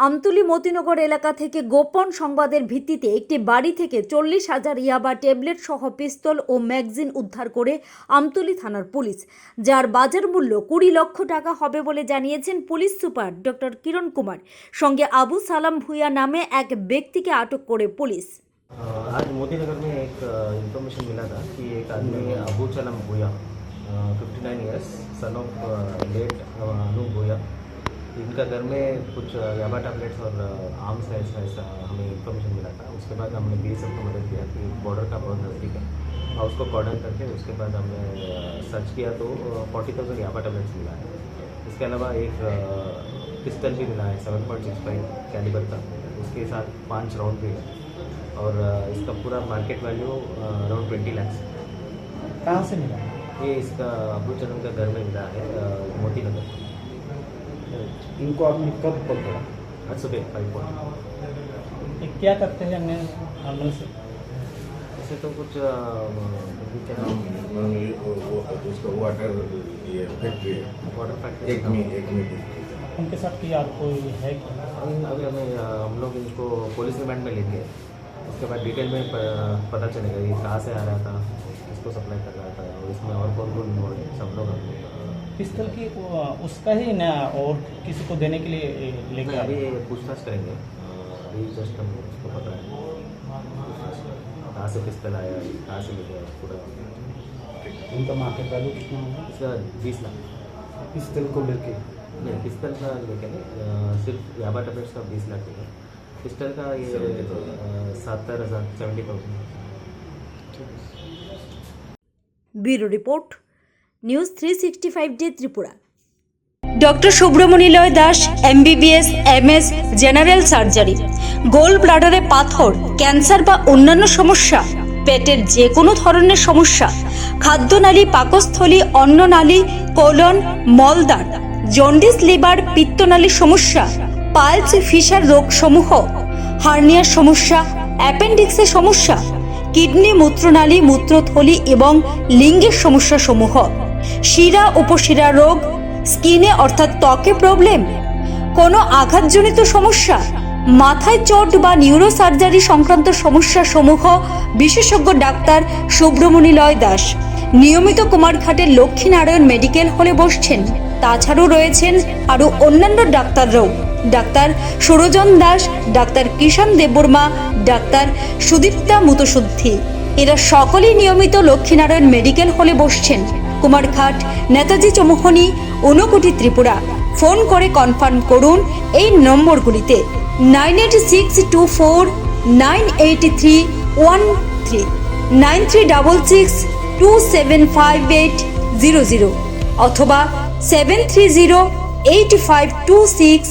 আমতুলি মতিনগর এলাকা থেকে গোপন সংবাদের ভিত্তিতে একটি বাড়ি থেকে চল্লিশ হাজার ইয়াবা ট্যাবলেট সহ পিস্তল ও ম্যাগজিন উদ্ধার করে আমতুলি থানার পুলিশ যার বাজার মূল্য কুড়ি লক্ষ টাকা হবে বলে জানিয়েছেন police super doctor Kiran Kumar সঙ্গে আবু সালাম ভুইয়া নামে এক ব্যক্তিকে আটক করে পুলিশ अ, आज मोदी नगर में एक इंफॉर्मेशन मिला था कि एक आदमी Abu Chalam Bhuiya fifty nine years son of late Anu Bhuiya इनका घर में कुछ याबा टैबलेट्स और आर्म्स है ऐसा ऐसा हमें इन्फॉर्मेशन मिला था। उसके बाद हमने बी एस को मदद किया कि बॉर्डर का बहुत नज़दीक है। और उसको कॉर्डन करके उसके बाद हमने सर्च किया तो फोर्टी थाउज़ेंड याबा टैबलेट्स मिला है। इसके अलावा एक पिस्टल भी मिला है seven point six five calibre का। उसके साथ पाँच राउंड भी है। और इसका पूरा market value around twenty lakhs कहाँ से मिला? ये इसका अबू चलम का घर में मिला है मोती नगर इनको आपने कब पकड़ा आज सुबह फाइव पॉइंट क्या करते हैं मामलों से? ऐसे तो कुछ क्या नाम वो, वो उसका वाटर ये फैक्ट्री है। वाटर फैक्ट्री एक में एक में उनके साथ की आप कोई है? अभी हमें हम लोग इनको पुलिस रिमांड में लेंगे उसके बाद डिटेल में पता चलेगा ये कहाँ से आ रहा था। इसमें और कौन कौन involved है? सब लोग हम लोग, पिस्तल की उसका ही ना और किसी को देने के लिए ए, अ, लेके अभी पूछताछ करेंगे। अभी जस्ट हम उसको पता है। कहाँ से पिस्तल आया कहाँ से आया पूरा। उनका मार्केट वैल्यू कितना होगा? इसका बीस लाख। पिस्तल को लेके? नहीं पिस्तल का लेके नहीं सिर्फ़ याबा टैबलेट्स का बीस लाख लेके। पिस्टल का ये सत्तर हज़ार seventy thousand bureau report, news three sixty five day Tripura. Doctor Subramanilay Das, MBBS, MS, general surgery, gall ব্লাডারে পাথর, ক্যান্সার বা অন্যান্য সমস্যা, পেটের যে কোনো ধরনের সমস্যা খাদ্যনালী পাকস্থলী অন্ননালী কোলন মলদার জন্ডিস, লিভার, পিত্তনালী সমস্যা, পালস, ফিশার রোগসমূহ, হার্নিয়ার সমস্যা, অ্যাপেন্ডিক্সের সমস্যা কিডনি মূত্রনালী, মূত্রথলি এবং লিঙ্গের সমস্যা সমূহ শিরা, উপশিরা রোগ, স্কিনে অর্থাৎ ত্বকে প্রবলেম, কোনো আঘাতজনিত সমস্যা, মাথায় চোট বা নিউরো সার্জারি সংক্রান্ত সমস্যা সমূহ বিশেষজ্ঞ ডাক্তার সুব্রমণিলয় দাস, নিয়মিত কুমারঘাটের লক্ষ্মীনারায়ণ মেডিকেল হলে বসছেন। তাছাড়াও রয়েছেন আরও অন্যান্য ডাক্তাররাও। Doctor Surjan Das, doctor Kishan Debbarma, doctor Sudipta Mutshuddhi এরা সকলেই নিয়মিত লক্ষ্মীনারায়ণ মেডিকেল হলে বসছেন। কুমারঘাট নেতাজি চৌমুহনী ঊনকোটি ত্রিপুরা। ফোন করে কনফার্ম করুন এই নম্বরগুলিতে nine eight six two four, nine eight three, one three, nine three double six, two seven five eight zero zero, অথবা seven three zero eight five two six